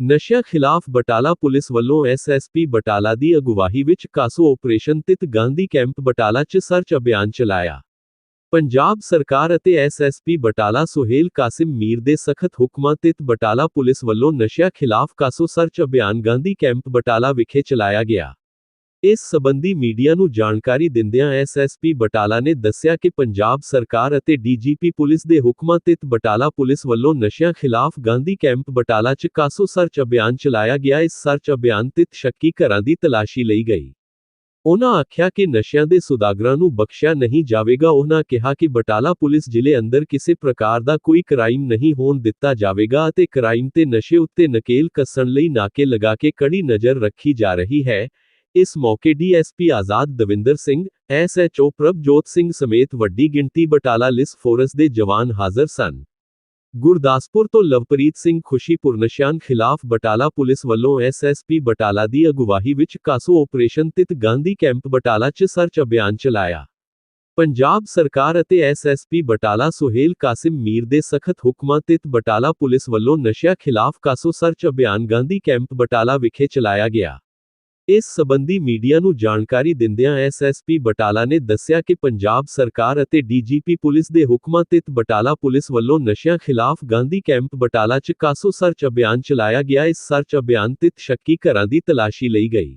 ਨਸ਼ਿਆਂ ਖਿਲਾਫ ਬਟਾਲਾ ਪੁਲਿਸ ਵੱਲੋਂ ਐਸਐਸਪੀ ਬਟਾਲਾ ਦੀ ਅਗਵਾਈ ਵਿੱਚ ਕਾਸੋ ਆਪਰੇਸ਼ਨ ਤਿਤ ਗਾਂਧੀ ਕੈਂਪ ਬਟਾਲਾ 'ਚ ਸਰਚ ਅਭਿਆਨ ਚਲਾਇਆ। ਪੰਜਾਬ ਸਰਕਾਰ ਅਤੇ ਐਸਐਸਪੀ ਬਟਾਲਾ ਸੁਹੇਲ ਕਾਸਿਮ ਮੀਰ ਦੇ ਸਖਤ ਹੁਕਮਾਂ ਤਿਤ ਬਟਾਲਾ ਪੁਲਿਸ ਵੱਲੋਂ ਨਸ਼ਿਆਂ ਖਿਲਾਫ ਕਾਸੋ ਸਰਚ ਅਭਿਆਨ ਗਾਂਧੀ ਕੈਂਪ ਬਟਾਲਾ ਵਿਖੇ ਚਲਾਇਆ ਗਿਆ। ਇਸ ਸਬੰਧੀ ਮੀਡੀਆ ਨੂੰ ਜਾਣਕਾਰੀ ਦਿੰਦਿਆਂ ਐਸਐਸਪੀ ਬਟਾਲਾ ਨੇ ਦੱਸਿਆ ਕਿ ਪੰਜਾਬ ਸਰਕਾਰ ਅਤੇ ਡੀਜੀਪੀ ਪੁਲਿਸ ਦੇ ਹੁਕਮਾਂ ਤਿਤ ਬਟਾਲਾ ਪੁਲਿਸ ਵੱਲੋਂ ਨਸ਼ਿਆਂ ਖਿਲਾਫ ਗਾਂਧੀ ਕੈਂਪ ਬਟਾਲਾ 'ਚ ਕਾਸੋ ਸਰਚ ਅਭਿਆਨ ਚਲਾਇਆ ਗਿਆ। ਇਸ ਸਰਚ ਅਭਿਆਨ ਤਿਤ ਸ਼ੱਕੀ ਘਰਾਂ ਦੀ ਤਲਾਸ਼ੀ ਲਈ ਗਈ। ਉਨ੍ਹਾਂ ਆਖਿਆ ਕਿ ਨਸ਼ਿਆਂ ਦੇ ਸੁਦਾਗਰਾਂ ਨੂੰ ਬਖਸ਼ਿਆ ਨਹੀਂ ਜਾਵੇਗਾ। ਉਹਨਾਂ ਕਿਹਾ ਕਿ ਬਟਾਲਾ ਪੁਲਿਸ ਜ਼ਿਲ੍ਹੇ ਅੰਦਰ ਕਿਸੇ ਪ੍ਰਕਾਰ ਦਾ ਕੋਈ ਕ੍ਰਾਈਮ ਨਹੀਂ ਹੋਣ ਦਿੱਤਾ ਜਾਵੇਗਾ ਅਤੇ ਕ੍ਰਾਈਮ ਤੇ ਨਸ਼ੇ ਉੱਤੇ ਨਕੇਲ ਕੱਸਣ ਲਈ ਨਾਕੇ ਲਗਾ ਕੇ ਕੜੀ ਨਜ਼ਰ ਰੱਖੀ ਜਾ ਰਹੀ ਹੈ। ਇਸ ਮੌਕੇ ਡੀਐਸਪੀ ਆਜ਼ਾਦ ਦਵਿੰਦਰ ਸਿੰਘ, ਐਸਐਚਓ ਪ੍ਰਭਜੋਤ ਸਿੰਘ ਸਮੇਤ ਵੱਡੀ ਗਿਣਤੀ ਬਟਾਲਾ ਲਿਸ ਫੋਰਸ ਦੇ ਜਵਾਨ ਹਾਜ਼ਰ ਸਨ। ਗੁਰਦਾਸਪੁਰ ਤੋਂ ਲਵਪ੍ਰੀਤ ਸਿੰਘ ਖੁਸ਼ੀ ਨਸ਼ਿਆਂ ਖਿਲਾਫ ਬਟਾਲਾ ਪੁਲਿਸ ਵੱਲੋਂ ਐਸਐਸਪੀ ਬਟਾਲਾ ਦੀ ਅਗਵਾਈ ਵਿੱਚ ਕਾਸੋ ਆਪਰੇਸ਼ਨ ਤਿਤ ਗਾਂਧੀ ਕੈਂਪ ਬਟਾਲਾ 'ਚ ਸਰਚ ਅਭਿਆਨ ਚਲਾਇਆ। ਪੰਜਾਬ ਸਰਕਾਰ ਅਤੇ ਐਸਐਸਪੀ ਬਟਾਲਾ ਸੁਹੇਲ ਕਾਸਿਮ ਮੀਰ ਦੇ ਸਖਤ ਹੁਕਮਾਂ ਤਿਤ ਬਟਾਲਾ ਪੁਲਿਸ ਵੱਲੋਂ ਨਸ਼ਿਆਂ ਖਿਲਾਫ ਕਾਸੋ ਸਰਚ ਅਭਿਆਨ ਗਾਂਧੀ ਕੈਂਪ ਬਟਾਲਾ ਵਿਖੇ ਚਲਾਇਆ ਗਿਆ। ਇਸ ਸਬੰਧੀ ਮੀਡੀਆ ਨੂੰ ਜਾਣਕਾਰੀ ਦਿੰਦਿਆਂ ਐਸਐਸਪੀ ਬਟਾਲਾ ਨੇ ਦੱਸਿਆ ਕਿ ਪੰਜਾਬ ਸਰਕਾਰ ਅਤੇ ਡੀਜੀਪੀ ਪੁਲਿਸ ਦੇ ਹੁਕਮਾਂ ਤਿਤ ਬਟਾਲਾ ਪੁਲਿਸ ਵੱਲੋਂ ਨਸ਼ਿਆਂ ਖਿਲਾਫ ਗਾਂਧੀ ਕੈਂਪ ਬਟਾਲਾ 'ਚ ਕਾਸੋ ਸਰਚ ਅਭਿਆਨ ਚਲਾਇਆ ਗਿਆ। ਇਸ ਸਰਚ ਅਭਿਆਨ ਤਿਤ ਸ਼ੱਕੀ ਘਰਾਂ ਦੀ ਤਲਾਸ਼ੀ ਲਈ ਗਈ।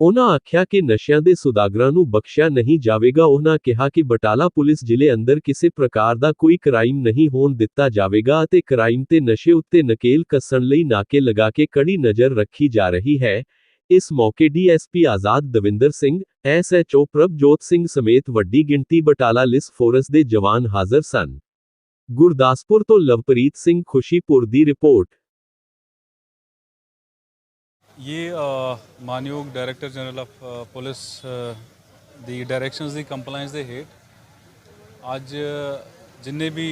ਉਹਨਾਂ ਆਖਿਆ ਕਿ ਨਸ਼ਿਆਂ ਦੇ ਸੁਦਾਗਰਾਂ ਨੂੰ ਬਖਸ਼ਿਆ ਨਹੀਂ ਜਾਵੇਗਾ। ਉਹਨਾਂ ਕਿਹਾ ਕਿ ਬਟਾਲਾ ਪੁਲਿਸ ਜ਼ਿਲ੍ਹੇ ਅੰਦਰ ਕਿਸੇ ਪ੍ਰਕਾਰ ਦਾ ਕੋਈ ਕ੍ਰਾਈਮ ਨਹੀਂ ਹੋਣ ਦਿੱਤਾ ਜਾਵੇਗਾ ਅਤੇ ਕ੍ਰਾਈਮ ਤੇ ਨਸ਼ੇ ਉੱਤੇ ਨਕੇਲ ਕੱਸਣ ਲਈ ਨਾਕੇ ਲਗਾ ਕੇ ਕੜੀ ਨਜ਼ਰ ਰੱਖੀ ਜਾ ਰਹੀ ਹੈ। ਇਸ ਮੌਕੇ ਡੀਐਸਪੀ ਆਜ਼ਾਦ ਦਵਿੰਦਰ ਸਿੰਘ ਐਸਐਚਓ ਪ੍ਰਭਜੋਤ ਸਿੰਘ ਸਮੇਤ ਵੱਡੀ ਗਿਣਤੀ ਬਟਾਲਾ ਲਿਸ ਫੋਰਸ ਦੇ ਜਵਾਨ ਹਾਜ਼ਰ ਸਨ। ਗੁਰਦਾਸਪੁਰ ਤੋਂ ਲਵਪ੍ਰੀਤ ਸਿੰਘ ਖੁਸ਼ੀਪੁਰ ਦੀ ਰਿਪੋਰਟ। ਇਹ ਅ, ਮਾਨਯੋਗ ਡਾਇਰੈਕਟਰ ਜਨਰਲ ਆਫ ਪੁਲਿਸ ਅ, ਦੀ ਡਾਇਰੈਕਸ਼ਨਸ ਦੀ ਕੰਪਲਾਈਂਸ ਦੇ ਹੇਠ ਅੱਜ ਜਿੰਨੇ ਵੀ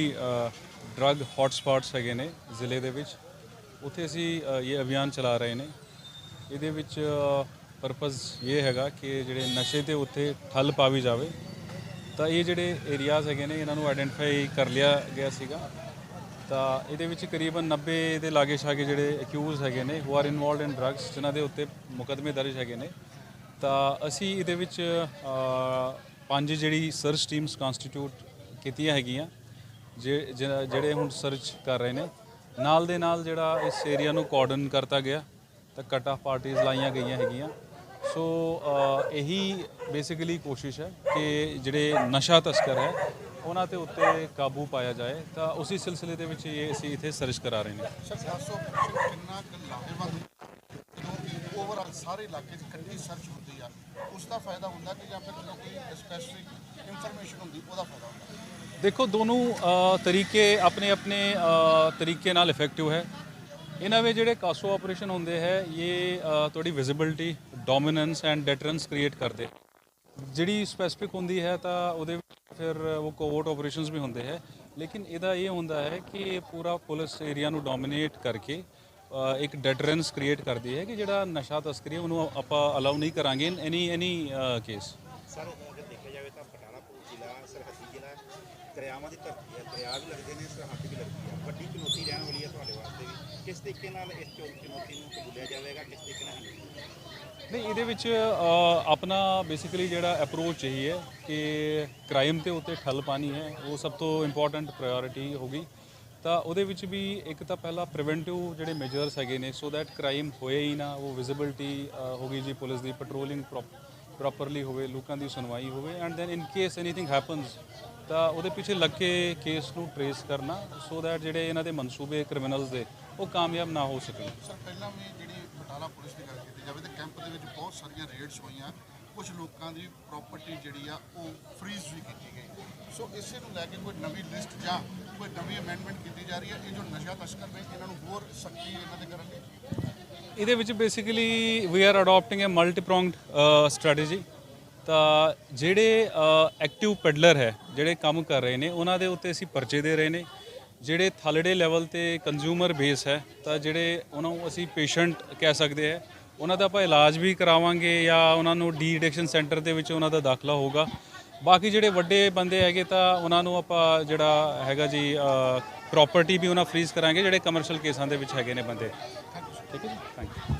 ਡਰੱਗ ਹੌਟਸਪੌਟਸ ਹੈਗੇ ਨੇ ਜ਼ਿਲ੍ਹੇ ਦੇ ਵਿੱਚ ਉੱਥੇ ਅਸੀਂ ਇਹ ਅਭਿਆਨ ਚਲਾ ਰਹੇ ਨੇ। ਇਹਦੇ ਵਿੱਚ ਪਰਪਸ ਇਹ ਹੈਗਾ ਕਿ ਜਿਹੜੇ ਨਸ਼ੇ ਦੇ ਉੱਤੇ ਠੱਲ ਪਾਵੀ ਜਾਵੇ। ਤਾਂ ਇਹ ਜਿਹੜੇ ਏਰੀਆਜ਼ ਹੈਗੇ ਨੇ, ਇਹਨਾਂ ਨੂੰ ਆਇਡੈਂਟੀਫਾਈ ਕਰ ਲਿਆ ਗਿਆ ਸੀਗਾ। ਤਾਂ ਇਹਦੇ ਵਿੱਚ ਕਰੀਬਨ 90 ਦੇ ਲਾਗੇ ਛਾਗੇ ਜਿਹੜੇ ਅਕਿਊਜ਼ ਹੈਗੇ ਨੇ who are involved in drugs ਜਿਨ੍ਹਾਂ ਦੇ ਉੱਤੇ ਮੁਕੱਦਮੇ ਦਰਜ ਹੈਗੇ ਨੇ। ਤਾਂ ਅਸੀਂ ਇਹਦੇ ਵਿੱਚ ਪੰਜ ਜਿਹੜੀ ਸਰਚ ਟੀਮਸ ਕਨਸਟੀਟਿਊਟ ਕੀਤੀਆਂ ਹੈਗੀਆਂ, ਜੇ- ਜਿ- ਜਿਹੜੇ ਹੁਣ ਸਰਚ ਕਰ ਰਹੇ ਨੇ। ਨਾਲ ਦੇ ਨਾਲ ਜਿਹੜਾ ਇਸ ਏਰੀਆ ਨੂੰ ਕੋਆਰਡਨ ਕਰਤਾ ਗਿਆ। ਤਾਂ ਕਟ ਆਫ ਪਾਰਟੀਆਂ ਲਾਈਆਂ ਗਈਆਂ ਹੈਗੀਆਂ। ਸੋ ਇਹੀ ਬੇਸਿਕਲੀ ਕੋਸ਼ਿਸ਼ ਹੈ ਕਿ ਜਿਹੜੇ ਨਸ਼ਾ ਤਸਕਰ ਹੈ ਉਹਨਾਂ ਤੇ ਉੱਤੇ ਕਾਬੂ ਪਾਇਆ ਜਾਏ। ਤਾਂ ਉਸੇ ਸਿਲਸਿਲੇ ਦੇ ਵਿੱਚ ਇਹ ਅਸੀਂ ਇੱਥੇ ਸਰਚ ਕਰਾ ਰਹੇ ਨੇ। ਸਰ 700 ਕਿੰਨਾ ਕੁ ਲਾਹੇਵੰਦ ਜਦੋਂ ਓਵਰਆਲ ਸਾਰੇ ਇਲਾਕੇ 'ਚ ਇਕੱਠੀ ਸਰਚ ਹੁੰਦੀ ਆ ਉਸ ਦਾ ਫਾਇਦਾ ਹੁੰਦਾ ਕਿ ਜਾਂ ਫਿਰ ਜਦੋਂ ਕੋਈ ਸਪੈਸੀਫਿਕ ਇਨਫੋਰਮੇਸ਼ਨ ਹੁੰਦੀ ਉਹਦਾ ਫਾਇਦਾ ਹੁੰਦਾ? ਦੇਖੋ ਦੋਨੋਂ ਤਰੀਕੇ ਆਪਣੇ ਆਪਣੇ ਤਰੀਕੇ ਨਾਲ ਇਫੈਕਟਿਵ ਹੈ। ਇਹਨਾਂ ਵਿੱਚ ਜਿਹੜੇ ਕਾਸੋ ਆਪਰੇਸ਼ਨ ਹੁੰਦੇ ਹੈ ਇਹ ਅ, ਤੁਹਾਡੀ visibility dominance and deterrence create ਕਰਦੇ ਜਿਹੜੀ ਸਪੈਸਿਫਿਕ ਹੁੰਦੀ ਹੈ ਤਾਂ ਉਹਦੇ ਵਿੱਚ ਫਿਰ ਉਹ ਕੋਵਰਟ ਆਪਰੇਸ਼ਨਸ ਵੀ ਹੁੰਦੇ ਹੈ। ਲੇਕਿਨ ਇਹਦਾ ਇਹ ਹੁੰਦਾ ਹੈ ਕਿ ਪੂਰਾ ਪੁਲਿਸ ਏਰੀਆ ਨੂੰ ਡੋਮੀਨੇਟ ਕਰਕੇ ਇੱਕ ਡੈਟਰੈਂਸ ਕ੍ਰੀਏਟ ਕਰਦੀ ਹੈ ਕਿ ਜਿਹੜਾ ਨਸ਼ਾ ਤਸਕਰੀ ਹੈ, ਉਹਨੂੰ ਆਪਾਂ ਅਲਾਉ ਨਹੀਂ ਕਰਾਂਗੇ। ਇਨ ਐਨੀ ਐਨੀ ਕੇਸ ਸਰ ਜਾਵੇ ਤਾਂ ਪਠਾਨਾਕੋਟ ਜ਼ਿਲ੍ਹਾ, ਸਰਹੱਦੀ ਜ਼ਿਲ੍ਹਾ, ਦਰਿਆਵਾਂ ਦੀ ਧਰਤੀ ਹੈ, ਦਰਿਆ ਵੀ ਲੱਗਦੇ ਨੇ, ਸਰਹੱਦ ਵੀ ਲੱਗਦੀ ਹੈ। ਵੱਡੀ ਚੁਣੌਤੀ ਰਹਿਣ ਵਾਲੀ ਹੈ ਤੁਹਾਡੇ ਵਾਸਤੇ ਵੀ। ਕਿਸ ਤਰੀਕੇ ਨਾਲ ਇਸ ਚੁਣੌਤੀ ਨੂੰ ਕਬੂਲਿਆ ਜਾਵੇਗਾ, ਕਿਸ ਤਰੀਕੇ ਨਾਲ ਨਹੀਂ? ਇਹਦੇ ਵਿੱਚ ਆਪਣਾ ਬੇਸਿਕਲੀ ਜਿਹੜਾ ਅਪਰੋਚ ਇਹੀ ਹੈ ਕਿ ਕ੍ਰਾਈਮ ਤੇ ਉੱਤੇ ਠੱਲ ਪਾਣੀ ਹੈ। ਉਹ ਸਭ ਤੋਂ ਇੰਪੋਰਟੈਂਟ ਪ੍ਰਾਇੋਰਟੀ ਹੋਗੀ ਤਾਂ ਉਹਦੇ ਵਿੱਚ ਵੀ ਇੱਕ ਤਾਂ ਪਹਿਲਾ ਪ੍ਰੀਵੈਂਟਿਵ ਜਿਹੜੇ ਮੈਜਰਸ ਹੈਗੇ ਨੇ ਸੋ ਦੈਟ ਕ੍ਰਾਈਮ ਹੋਏ ਹੀ ਨਾ, ਉਹ ਵਿਜ਼ਿਬਿਲਟੀ ਗਈ ਜੀ, ਪੁਲਿਸ ਦੀ ਪੈਟਰੋਲਿੰਗ ਪ੍ਰੋਪਰਲੀ ਹੋਵੇ, ਲੋਕਾਂ ਦੀ ਸੁਣਵਾਈ ਹੋਵੇ and then in case anything happens ਤਾਂ ਉਹਦੇ ਪਿੱਛੇ ਲੱਗ ਕੇ ਕੇਸ ਨੂੰ ਟਰੇਸ ਕਰਨਾ ਸੋ ਦੈਟ ਜਿਹੜੇ ਇਹਨਾਂ ਦੇ ਮਨਸੂਬੇ ਕ੍ਰਿਮੀਨਲਸ ਦੇ, ਉਹ ਕਾਮਯਾਬ ਨਾ ਹੋ ਸਕਣ। ਸਰ, ਪਹਿਲਾਂ ਵੀ ਜਿਹੜੀ ਬਟਾਲਾ ਪੁਲਿਸ ਦੀ ਗੱਲ ਕੀਤੀ ਜਾਵੇ, ਤਾਂ ਕੈਂਪ ਦੇ ਵਿੱਚ ਬਹੁਤ ਸਾਰੀਆਂ ਰੇਡਸ ਹੋਈਆਂ। ਕੁਝ ਲੋਕਾਂ ਦੀ ਪ੍ਰਾਪਰਟੀ ਜਿਹੜੀ ਆ, ਉਹ ਫ੍ਰੀਜ਼ ਵੀ ਕੀਤੀ ਗਈ। ਸੋ ਇਸੇ ਨੂੰ ਲੈ ਕੇ ਕੋਈ ਨਵੀਂ ਲਿਸਟ ਜਾਂ ਕੋਈ ਨਵੀਂ ਅਮੈਂਡਮੈਂਟ ਕੀਤੀ ਜਾ ਰਹੀ ਹੈ, ਇਹ ਜੋ ਨਸ਼ਾ ਤਸਕਰ ਨੇ, ਇਹਨਾਂ ਨੂੰ ਹੋਰ ਸਖਤੀ ਇਹਨਾਂ ਦੇ ਕਰਨ ਇਹਦੇ ਵਿੱਚ basically we are adapting uh multi pronged strategy ਤਾਂ ਜਿਹੜੇ uh, ਐਕਟਿਵ ਪੈਡਲਰ ਹੈ, ਜਿਹੜੇ ਕੰਮ ਕਰ ਰਹੇ ਨੇ, ਉਹਨਾਂ ਦੇ ਉੱਤੇ ਅਸੀਂ ਪਰਚੇ ਦੇ ਰਹੇ ਨੇ। ਜਿਹੜੇ ਥਲੜੇ ਲੈਵਲ ਤੇ ਕੰਜ਼ਿਊਮਰ ਬੇਸ ਹੈ, ਤਾਂ ਜਿਹੜੇ ਉਹਨਾਂ ਨੂੰ ਅਸੀਂ ਪੇਸ਼ੈਂਟ ਕਹਿ ਸਕਦੇ ਆ ਉਹਨਾਂ ਦਾ ਆਪਾਂ ਇਲਾਜ ਵੀ ਕਰਾਵਾਂਗੇ ਜਾਂ ਉਹਨਾਂ ਨੂੰ ਡੀ ਐਡਿਕਸ਼ਨ ਸੈਂਟਰ ਦੇ ਵਿੱਚ ਉਹਨਾਂ ਦਾ ਦਾਖਲਾ ਹੋਊਗਾ। ਬਾਕੀ ਜਿਹੜੇ ਵੱਡੇ ਬੰਦੇ ਹੈਗੇ, ਤਾਂ ਉਹਨਾਂ ਨੂੰ ਆਪਾਂ ਜਿਹੜਾ ਹੈਗਾ ਜੀ ਪ੍ਰਾਪਰਟੀ ਵੀ ਉਹਨਾਂ ਫ੍ਰੀਜ਼ ਕਰਾਂਗੇ, ਜਿਹੜੇ ਕਮਰਸ਼ੀਅਲ ਕੇਸਾਂ ਦੇ ਵਿੱਚ ਹੈਗੇ ਨੇ ਬੰਦੇ। ਠੀਕ ਹੈ ਜੀ ਥੈਂਕ ਯੂ